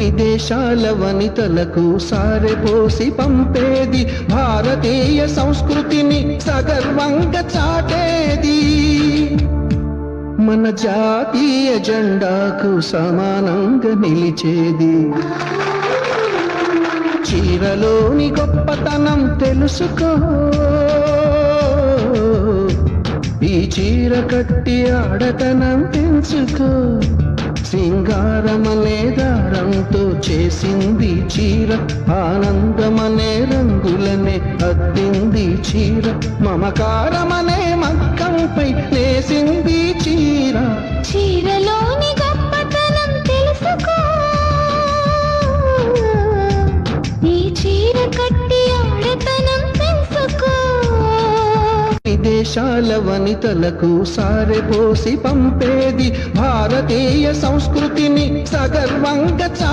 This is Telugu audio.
విదేశాల వనితలకు సారెపోసి పంపేది. భారతీయ సంస్కృతిని సగర్వంగా చాటేది. మన జాతీయ జెండాకు సమానంగా నిలిచేది. చీరలోని గొప్పతనం తెలుసుకో. ఈ చీర కట్టి ఆడతనం పెంచుకో. సింగారమనే దారంతో చేసింది చీర ఆనందమనే రంగులనే అద్దింది చీర మమకారమనే మక్కంపై నేసింది చీర. చీరలోని గొప్పతనం తెలుసుకో. ఈ చీర కట్టి ఆడతనం తెలుసుకో విదేశాల వనితలకు సారెపోసి పంపేది భారతీయ సంస్కృతిని సగర్వంగా చా